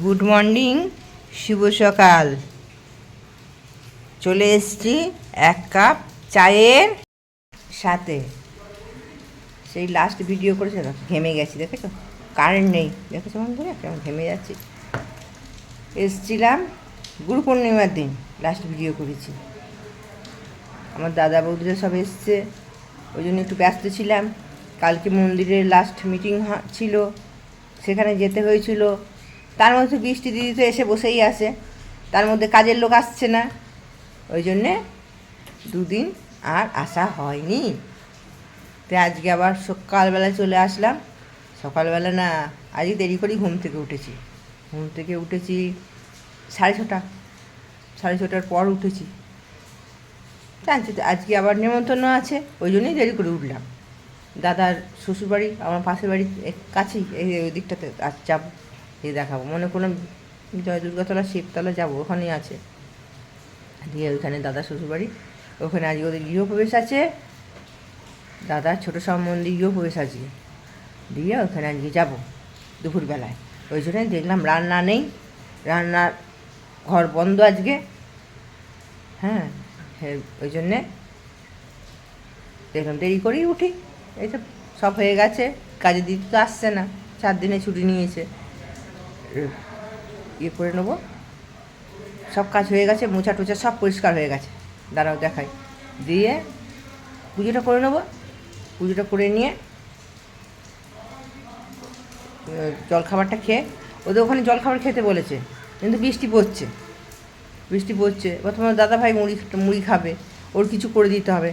Good morning, শুভ সকাল। চলে এসছি এক কাপ চায়ের সাথে। সেই লাস্ট ভিডিও করেছে না ঘেমে গেছি দেখেছ কারেন্ট নেই। দেখেছ বন্ধুরা কেমন ঘেমে যাচ্ছি। এসছিলাম গুরু পূর্ণিমার দিন লাস্ট ভিডিও করেছি। আমার দাদা বৌদিরা সব এসছে, ওই জন্য একটু ব্যস্ত ছিলাম। কালকে মন্দিরের লাস্ট মিটিং ছিল, সেখানে যেতে হয়েছিল। তার মধ্যে বৃষ্টি দিদি তো এসে বসেই আছে। তার মধ্যে কাজের লোক আসছে না। ওই জন্যে দুদিন আর আসা হয়নি। তো আজকে আবার সকালবেলায় চলে আসলাম। সকালবেলা না আজকে দেরি করেই ঘুম থেকে উঠেছি। ঘুম থেকে উঠেছি সাড়ে ছটা। সাড়ে ছটার পর উঠেছি। জানছি তো আজকে আবার নেমন্তন্ন আছে, ওই জন্যই দেরি করে উঠলাম। দাদার শ্বশুরবাড়ি, আমার পাশের বাড়ি কাছেই, এই ওই দিকটাতে আর যাব। এই দেখাবো। মনে কোনো জয় দুর্গাতলা শিবতলা যাব, ওখানেই আছে। দিয়ে ওইখানে দাদা শ্বশুরবাড়ি, ওখানে আজকে ওদের গৃহপ্রবেশ আছে। দাদার ছোটো সম্বন্ধে গৃহপ্রবেশ আছে। দিয়ে ওখানে আজকে যাব দুপুরবেলায়। ওই জন্যই দেখলাম রান্না নেই রান্নার ঘর বন্ধ আজকে। হ্যাঁ ওই জন্যে দেখলাম দেরি করেই উঠি। এই সব হয়ে গেছে কাজে দিতে তো আসছে না, চার দিনে ছুটি নিয়েছে। ইয়ে করে নেব। সব কাজ হয়ে গেছে, মোছা টোচা সব পরিষ্কার হয়ে গেছে। দাঁড়াও দেখাই। দিয়ে পুজোটা করে নেব। পুজোটা করে নিয়ে জলখাবারটা খেয়ে, ওদের ওখানে জলখাবার খেতে বলেছে, কিন্তু বৃষ্টি পড়ছে। বৃষ্টি পড়ছে। তোমার দাদা ভাই মুড়ি মুড়ি খাবে, ওর কিছু করে দিতে হবে।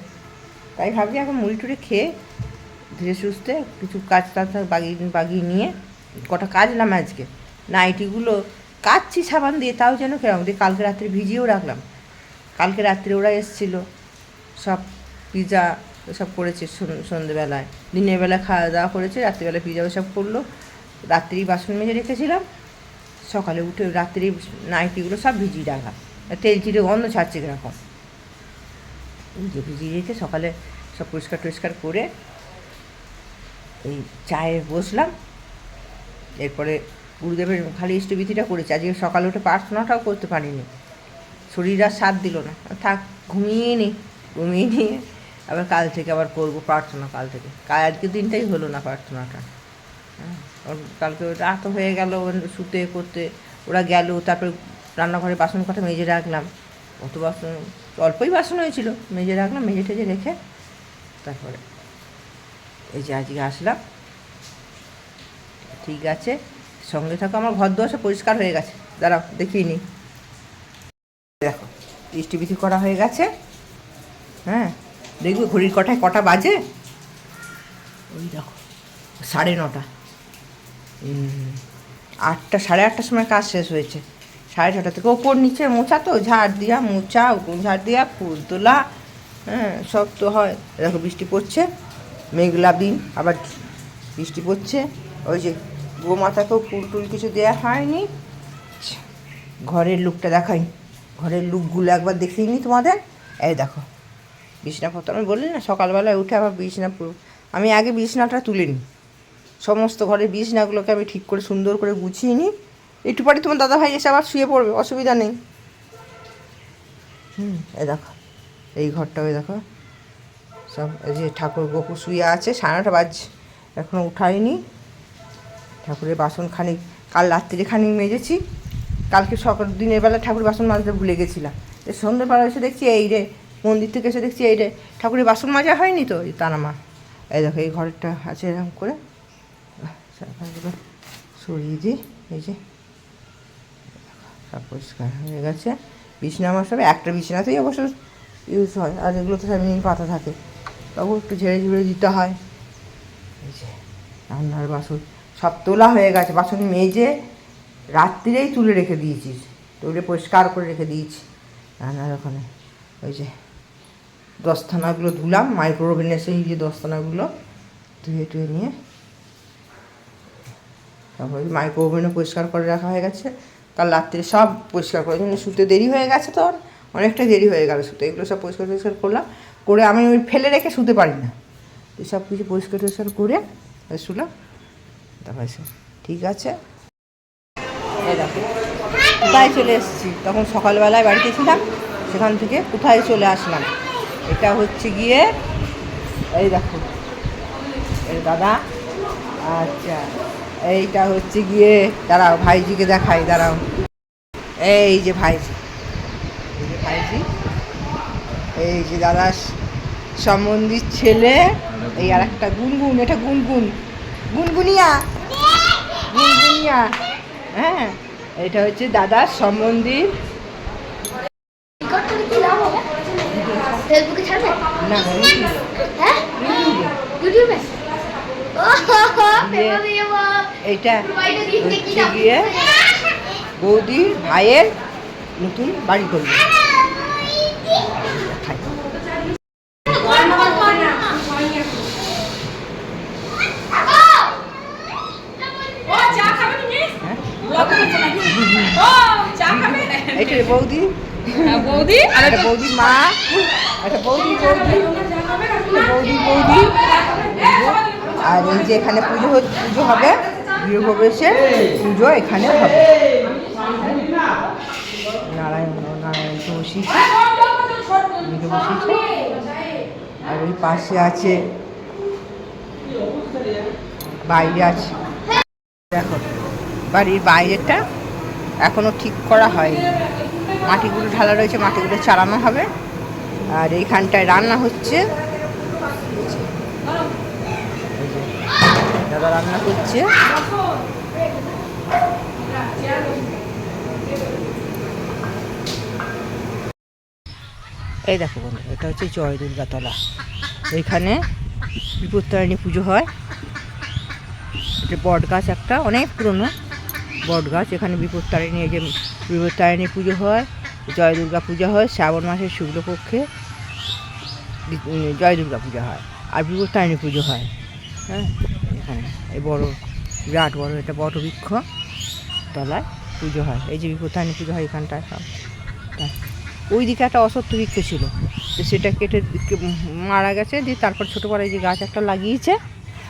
তাই ভাবছি এখন মুড়ি টুড়ি খেয়ে, ধীরে সুস্থে কিছু কাজ টাজ বাগিয়ে বাগিয়ে নিয়ে, কটা কাজলাম আজকে। নাইটিগুলো কাচ্ছি সাবান দিয়ে তাও যেন কেমন দিয়ে কালকে রাত্রে ভিজিয়েও রাখলাম। কালকে রাত্রে ওরা এসছিল, সব পিজা সব করেছে সন- সন্ধেবেলায়। দিনের বেলা খাওয়া দাওয়া করেছে, রাত্রিবেলা পিজা সব করল। রাত্রি বাসন মেজে রেখেছিলাম। সকালে উঠে রাত্রি নাইটিগুলো সব ভিজিয়ে রাখলাম। তেল চিটে গন্ধ ছাড়ছে কীরকম। ভিজিয়ে ভিজিয়ে রেখে সকালে সব পরিষ্কার টরিষ্কার করে এই চায়ে বসলাম। এরপরে গুরুদেবের খালি ইষ্টবিধিটা করেছি। আজকে সকালে উঠে প্রার্থনাটাও করতে পারিনি। শরীর আর সাথ দিল না। থাক ঘুমিয়ে নি ঘুমিয়ে নিয়ে আবার কাল থেকে আবার করব প্রার্থনা কাল থেকে। কাল আজকে দিনটাই হলো না প্রার্থনাটা। হ্যাঁ, কালকে রাত হয়ে গেল শুতে করতে। ওরা গেল তারপরে রান্নাঘরে বাসন কটা মেজে রাখলাম। অত বাসন অল্পই বাসন হয়েছিল। মেজে রাখলাম মেজে টেজে রেখে তারপরে এই যে আজকে আসলাম। ঠিক আছে। সঙ্গে থাকো, আমার ঘর দোয়া পরিষ্কার হয়ে গেছে। দাঁড়াও, দেখিয়ে নি দেখো, ইষ্টিবিধি করা হয়ে গেছে। হ্যাঁ দেখবে ঘড়ির কটায় কটা বাজে? ওই দেখো, সাড়ে নটা। আটটা, সাড়ে আটটার সময় কাজ শেষ হয়েছে। সাড়ে ছটা থেকে ওপর নিচে মোছা তো, ঝাড় দিয়া মোছা ঝাড় দিয়া, ফুল তোলা হ্যাঁ সব তো হয়। দেখো, বৃষ্টি পড়ছে, মেঘলা দিন, আবার বৃষ্টি পড়ছে। ওই যে গোমাতাকেও ফুল টুল কিছু দেওয়া হয়নি। ঘরের লুকটা দেখাই। ঘরের লুকগুলো একবার দেখিয়ে নি তোমাদের। এই দেখো, বিছনাপত্র। আমি বললি না, সকালবেলায় উঠে আবার বিছনা আমি আগে বিছনাটা তুলে নিই সমস্ত ঘরের বিছনাগুলোকে আমি ঠিক করে সুন্দর করে গুছিয়ে নিই একটু পরে তোমার দাদা ভাই এসে আবার শুয়ে পড়বে, অসুবিধা নেই। হুম এ দেখো, এই ঘরটা ওই দেখো। সব এই যে ঠাকুর গোপুর শুয়ে আছে, সাড়ে নটা বাজছে এখনও উঠাইনি ঠাকুরের বাসন খানিক, কাল রাত্রে খানিক মেজেছি, কালকে সকাল দিনের বেলা ঠাকুর বাসন মাজতে ভুলে গেছিলাম। সন্ধ্যেবেলা এসে দেখছি, এই রে, মন্দির থেকে এসে দেখছি, এই রে, ঠাকুরের বাসন মাজা হয়নি তো? এই তানামা এই দেখো, এই ঘরটা আছে এরকম করে। সরিয়ে দিই, এই যে। সব পরিষ্কার হয়ে গেছে। বিছনা আমার সব, একটা বিছনাতেই অবশ্য ইউজ হয়, আর এগুলো তো সব পাতা থাকে। তবু একটু ঝেড়ে ঝুড়ে দিতে হয়। এই যে, রান্নার বাসন। সব তোলা হয়ে গেছে। বাসন মেজে রাত্রিরেই তুলে রেখে দিয়েছিস। তুলে পরিষ্কার করে রেখে দিয়েছি। রান্নার ওখানে। ওই যে দস্তানাগুলো ধুলাম মাইক্রোওভেনে সেই যে দস্তানাগুলো ধুয়ে টুয়ে নিয়ে তারপরে মাইক্রো ওভেনও পরিষ্কার করে রাখা হয়ে গেছে। কাল রাত্রে সব পরিষ্কার করে জন্য শুতে দেরি হয়ে গেছে তো আর। অনেকটা দেরি হয়ে গেল শুতে। এগুলো সব পরিষ্কার পরিষ্কার করলাম। করে আমি ওই ফেলে রেখে শুতে পারি না। সব কিছু পরিষ্কার টরিষ্কার করে শুলাম। ঠিক আছে? কোথায় চলে এসেছি? তখন সকালবেলায় বাড়িতে ছিলাম, সেখান থেকে কোথায় চলে আসলাম? এটা হচ্ছে গিয়ে, এই দেখো এই দাদা আচ্ছা এইটা হচ্ছে গিয়ে, দাঁড়াও, ভাইজিকে দেখাই, দাঁড়াও। এই যে ভাইজি, এই যে ভাইজি, এই যে দাদা, সম্বন্ধীর ছেলে, এই আর একটা গুনগুন, এটা গুনগুন। গুনগুনিয়া। গুনগুনিয়া। হ্যাঁ এটা হচ্ছে দাদার সম্বন্ধীর ফেসবুকে ছাড়বে? না হ্যাঁ? ইউটিউবে। হচ্ছে গিয়ে বৌদির ভাইয়ের নতুন বাড়ি করবে দেখাই। হ্যাঁ? এইটা রে বৌদি বৌদি, আর একটা বৌদির মা, একটা বৌদি বৌদি বৌদি বৌদি। আর এই যে এখানে পুজো পুজো হবে, গৃহপ্রবেশের পুজো এখানে হবে। নারায়ণ নারায়ণ বসিয়েছে বসিয়েছে। আর ওই পাশে আছে, বাইরে আছে। দেখো, বাড়ির বাইরেটা এখনও ঠিক করা হয়নি। মাটিগুলো ঢালা রয়েছে, মাটিগুলো চালানো হবে। আর এইখানটায় রান্না হচ্ছে। দাদা রান্না করছে। এই দেখো বন্ধু এটা হচ্ছে জয় দুর্গাতলা। এখানে বিপত্তারিণী পুজো হয়। এটা বট গাছ একটা, অনেক পুরনো বট গাছ এখানে বিপত্তারিণী এই যে বিপত্তারিণী পুজো হয়, জয় দুর্গা পূজা হয়, শ্রাবণ মাসের শুক্লপক্ষে জয় দুর্গা পূজা হয়, আর বিপত্তারিণী পুজো হয়। হ্যাঁ এখানে। এই বড়, বিরাট বড় একটা বট বৃক্ষ তলায় পুজো হয়। এই যে বিপত্তারিণী পুজো হয় এখানটায় সব। তা- ওই দিকে একটা অসত্য বৃক্ষ ছিল। তো সেটা কেটে মারা গেছে, দিয়ে তারপর ছোটো বড় এই যে গাছ একটা লাগিয়েছে,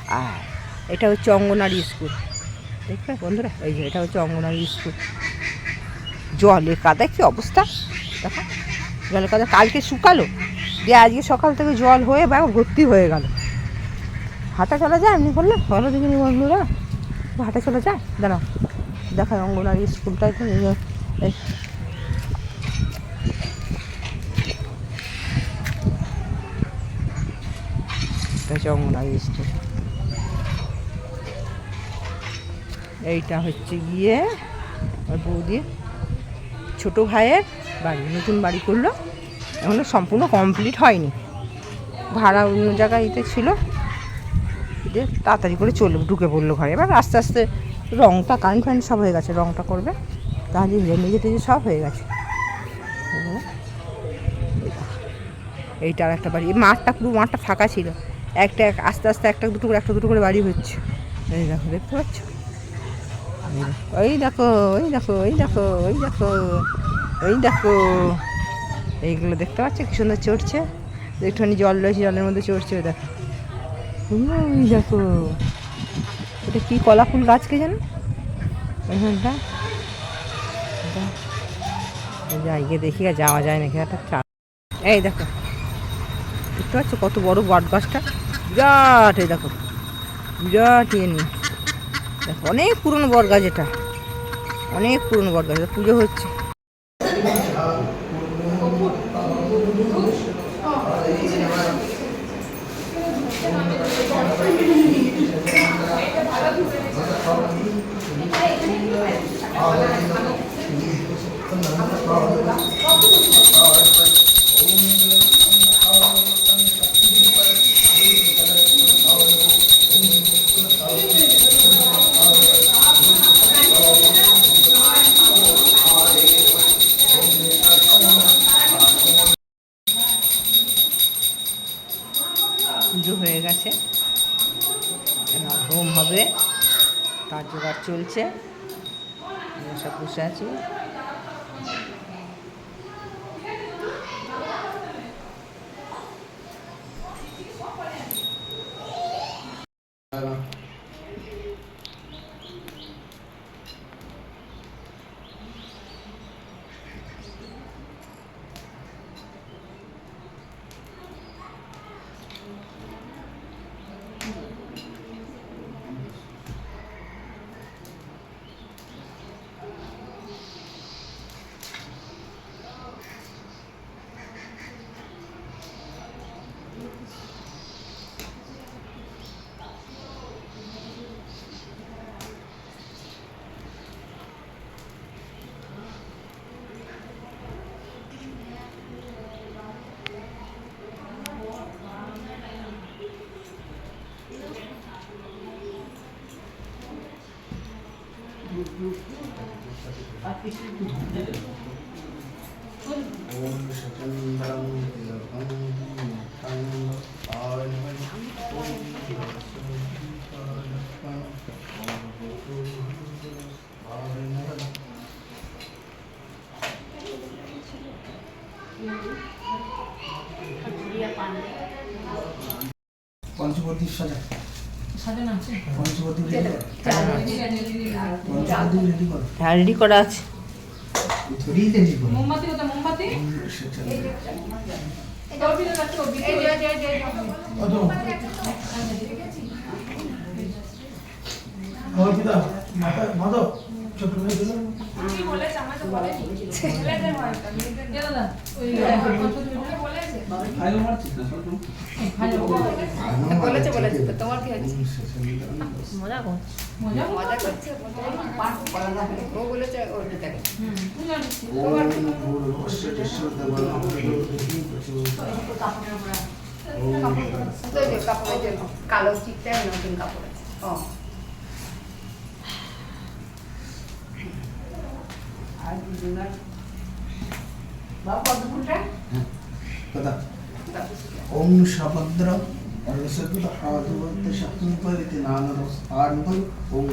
আর এটা হচ্ছে অঙ্গনারী স্কুল। দেখবে বন্ধুরা? এই যে এটা হচ্ছে অঙ্গনারী স্কুল। জলে কাদায় কী অবস্থা? দেখো জলে কাদা কালকে শুকালো, দিয়ে আজকে সকাল থেকে জল হয়ে বা ভর্তি হয়ে গেল। হাঁটা চলা যায় এমনি করলে? ভালো দেখিনি বন্ধুরা। হাঁটা চলা যায়? দাঁড়াও দেখায় অঙ্গনারী স্কুলটা একটু এই যে- এই এটা হচ্ছে স্কুল। এইটা হচ্ছে গিয়ে আমার বৌদির ছোটো ভাইয়ের বাড়ি, নতুন বাড়ি করল। এখনও সম্পূর্ণ কমপ্লিট হয়নি। ভাড়া অন্য জায়গায় এতে ছিল। দিয়ে তাড়াতাড়ি করে চলে ঢুকে পড়ল ঘরে। এবার আস্তে আস্তে রংটা কারেন্ট ফ্যান সব হয়ে গেছে, রংটা করবে। তাহলে মেঝে টেজে সব হয়ে গেছে। এইটা আর একটা বাড়ি। মাঠটা পুরো মাঠটা ফাঁকা ছিল। একটা এক- আস্তে আস্তে একটা দুটো করে, একটা দুটো করে বাড়ি হচ্ছে। এই দেখো, দেখতে পাচ্ছ? এই দেখো ওই দেখো ওই দেখো ওই দেখো ওই দেখো। এইগুলো দেখতে পাচ্ছ? কি সুন্দর চড়ছে। একটুখানি জল রয়েছে, জলের মধ্যে চড়ছে ওই দেখো। ওই দেখো। এটা কি কলা ফুল গাছ কে জানো? এখানটা। এটা। যাই, গিয়ে দেখি, আর যাওয়া যায় নাকি? একটা চা এই দেখো। দেখতে পাচ্ছ কত বড় বট গাছটা? বিরাট, এই দেখো। বিরাট ইয়ে নিয়ে। অনেক পুরনো বট গাছ এটা। অনেক পুরনো বট গাছ পুজো হচ্ছে। পুজো হোম হবে। তার জোগাড় চলছে। সব বসে আছি। ஓம் சதந்தரம் पंचवर्ती सजा হ্যাঁ রেডি করা আছে। ছোট বলেছে বলেছে তো তোমার কি হয়েছে? মজা মজা করছে? ও বলেছে ওর যে কালো চিকটা নতুন কাপড় আছে। ও। আর বাবা পদ্ম ফুলটা? দাদা ఓం షభద్ర అరసకుల ఆదువర్త శక్తిపరితి నానరు ఆడబై ఓం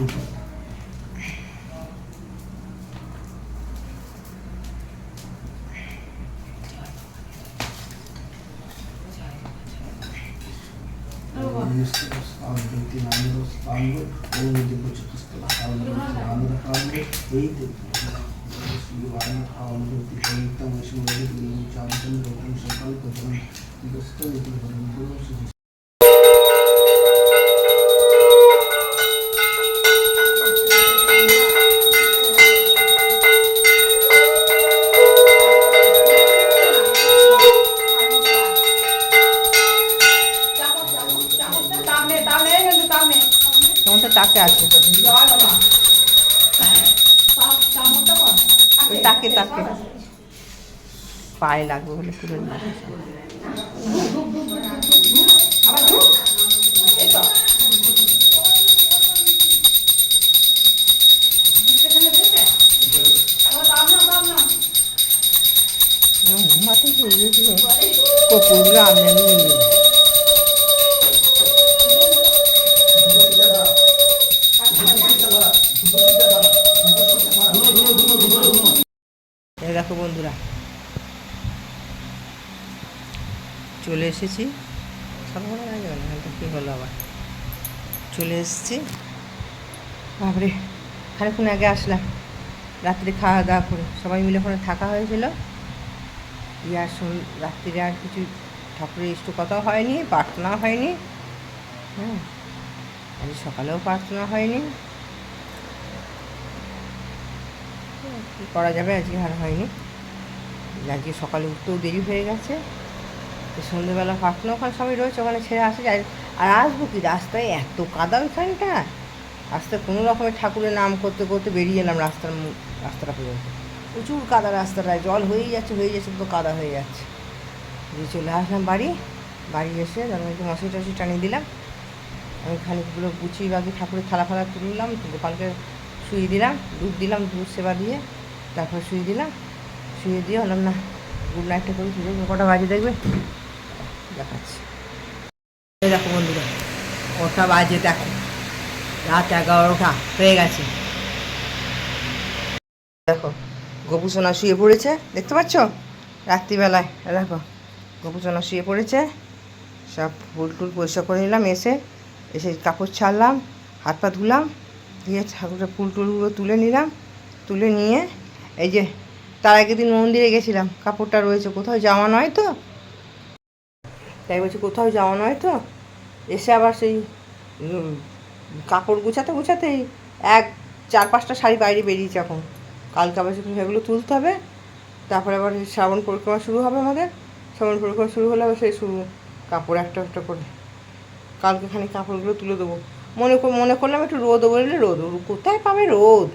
నాన్నరు స్థానంలో ఓం దిబ్బ చతుస్కల ఆనంద দাম লাগবে বলে তুলে নিয়ে মাথায় কপুরগুলো আমদানি নিয়ে এসেছি সকালবেলা কী হলো আবার। চলে এসেছি। বাপরে খানিক্ষণ আগে আসলাম। রাত্রে খাওয়া দাওয়া করে সবাই মিলে ওখানে থাকা হয়েছিল। ইয়ার শোন রাত্রিরে আর কিছু ঠাকুরের ইষ্ট কথাও হয়নি প্রার্থনা হয়নি। হ্যাঁ আজ সকালেও প্রার্থনা হয়নি। হ্যাঁ, কী করা যাবে আজকে আর হয়নি। আজকে সকালে উঠতেও দেরি হয়ে গেছে। সন্ধ্যেবেলা প্রার্থনা ওখানে সবাই রয়েছে, ওখানে ছেড়ে আসে যায়। আর আসব কি? রাস্তায় এত কাদা ওইখানটা। রাস্তায় কোনো রকমের ঠাকুরের নাম করতে করতে বেরিয়ে এলাম রাস্তার রাস্তাটা পর্যন্ত। প্রচুর কাদা রাস্তাটায়। জল হয়েই যাচ্ছে হয়ে যাচ্ছে তো কাদা হয়ে যাচ্ছে। দিয়ে চলে আসলাম বাড়ি বাড়ি এসে তারপর একটু মশারি টসি টানিয়ে দিলাম। আমি খানিকগুলো গুছিয়ে বাকি ঠাকুরের থালা ফালা তুললাম, গোপালকে শুয়ে দিলাম, দুধ দিলাম, দুধ সেবা দিয়ে তারপর শুয়ে দিলাম। শুয়ে দিয়ে হলাম না, গুড নাইটটা করি, কটা বাজে দেখবে? দেখাচ্ছি। দেখো বন্ধুরা ওটা বাজে দেখো। রাত এগারোটা হয়ে গেছে। দেখো গোপুসোনা শুয়ে পড়েছে, দেখতে পাচ্ছ? রাত্রিবেলায় দেখো গোপুসোনা শুয়ে পড়েছে। সব ফুল টুল পরিষ্কার করে নিলাম, এসে এসে কাপড় ছাড়লাম, হাত পা ধুলাম, দিয়ে ঠাকুরের ফুল টুলগুলো তুলে নিলাম, তুলে নিয়ে, এই যে, তার আগের দিন মন্দিরে গেছিলাম, কাপড়টা রয়েছে, কোথাও যাওয়া নয় তো তাই বলছি, কোথাও যাওয়া নয় তো। এসে আবার সেই কাপড় গুছাতে গুছাতেই এক, চার, পাঁচটা শাড়ি বাইরে বেরিয়েছে এখন। কালকে আবার সেগুলো- তুলতে হবে, তারপরে আবার শ্রাবণ পরিক্রমা শুরু হবে আমাদের। শ্রাবণ পরিক্রমা শুরু হলে আবার সেই শুরু, কাপড় একটা একটা করে। কালকে খানি কাপড়গুলো তুলে দেবো। মনে মনে করলাম একটু রোদ বললে রোদ, কোথায় পাবে রোদ?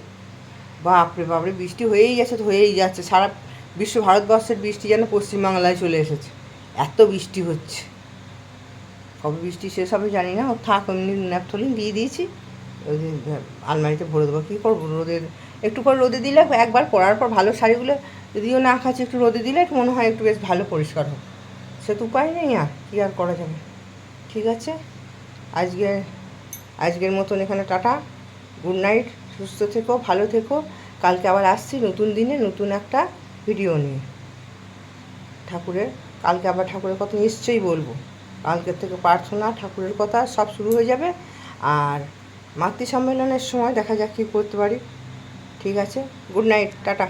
বাপরে বাপরে, বৃষ্টি হয়েই যাচ্ছে, তো হয়েই যাচ্ছে। সারা বিশ্ব ভারতবর্ষের বৃষ্টি যেন পশ্চিমবাংলায় চলে এসেছে। এত বৃষ্টি হচ্ছে। কবে বৃষ্টি শেষ হবে জানি না ও থাক, এমনি ন্যাপথলিন দিয়ে দিয়েছি। ওই আলমারিতে ভরে দেবো। কী করব? রোদে, একটু করে রোদে দিলে একবার পরার পর ভালো শাড়িগুলো যদিও না খাচ্ছে, একটু রোদে দিলে একটু মনে হয় একটু বেশ ভালো পরিষ্কার হোক। সে তো উপায় নেই আর, কী আর করা যাবে? ঠিক আছে? আজকে, আজকের মতন এখানে টাটা। গুড নাইট, সুস্থ থেকো, ভালো থেকো। কালকে আবার আসছি নতুন দিনে নতুন একটা ভিডিও নিয়ে। ঠাকুরের কালকে আবার ঠাকুরের কথা নিশ্চয়ই বলব। কালকের থেকে প্রার্থনা, ঠাকুরের কথা সব শুরু হয়ে যাবে। আর মাতৃ সম্মেলনের সময় দেখা যাক কী করতে পারি। ঠিক আছে? Good night tata.